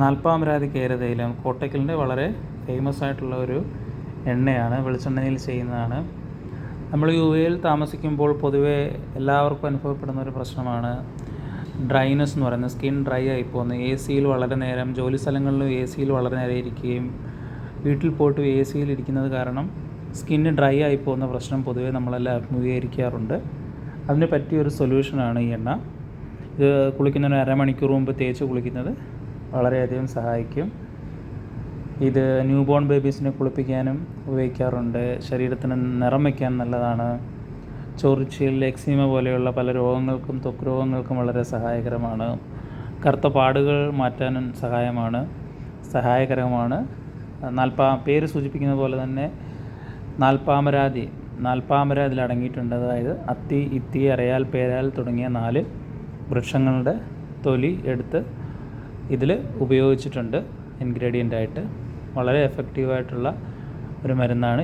നാൽപ്പാമരാതി കേരതൈലം കോട്ടയ്ക്കലിന്റെ വളരെ ഫേമസ് ആയിട്ടുള്ള ഒരു എണ്ണയാണ് വെളിച്ചെണ്ണയിൽ ചെയ്യുന്നതാണ്. നമ്മൾ യു എയിൽ താമസിക്കുമ്പോൾ പൊതുവേ എല്ലാവർക്കും അനുഭവപ്പെടുന്ന ഒരു പ്രശ്നമാണ് ഡ്രൈനെസ് എന്ന് പറയുന്നത്. സ്കിൻ ഡ്രൈ ആയി പോകുന്നത് എ സിയിൽ വളരെ നേരം ജോലി സ്ഥലങ്ങളിലും എ സിയിൽ വളരെ നേരം ഇരിക്കുകയും വീട്ടിൽ പോയിട്ട് എ സിയിൽ ഇരിക്കുന്നത് കാരണം സ്കിന്ന് ഡ്രൈ ആയി പോകുന്ന പ്രശ്നം പൊതുവേ നമ്മളെല്ലാം അഭിമുഖീകരിക്കാറുണ്ട്. അതിന് പറ്റിയൊരു സൊല്യൂഷനാണ് ഈ എണ്ണ. ഇത് കുളിക്കുന്നതിന് അരമണിക്കൂർ മുമ്പ് തേച്ച് കുളിക്കുന്നത്. വളരെയധികം സഹായിക്കും. ഇത് ന്യൂ ബോൺ ബേബീസിനെ കുളിപ്പിക്കാനും ഉപയോഗിക്കാറുണ്ട്. ശരീരത്തിന് നിറം വയ്ക്കാൻ നല്ലതാണ്. ചൊറിച്ചിൽ എക്സീമ പോലെയുള്ള പല രോഗങ്ങൾക്കും ത്വക്ക് രോഗങ്ങൾക്കും വളരെ സഹായകരമാണ്. കറുത്ത പാടുകൾ മാറ്റാനും സഹായമാണ്. സഹായകരമാണ്. നാൽപ്പാ പേര് സൂചിപ്പിക്കുന്ന പോലെ തന്നെ നാൽപ്പാമരാതി. നാൽപ്പാമരാതിൽ അടങ്ങിയിട്ടുണ്ട്. അതായത് അത്തി ഇത്തി അരയാൽ പേരാൽ തുടങ്ങിയ നാല് വൃക്ഷങ്ങളുടെ തൊലി എടുത്ത് ഇതിൽ ഉപയോഗിച്ചിട്ടുണ്ട് ഇൻഗ്രീഡിയന്റായിട്ട്. വളരെ എഫക്റ്റീവായിട്ടുള്ള ഒരു മരുന്നാണ്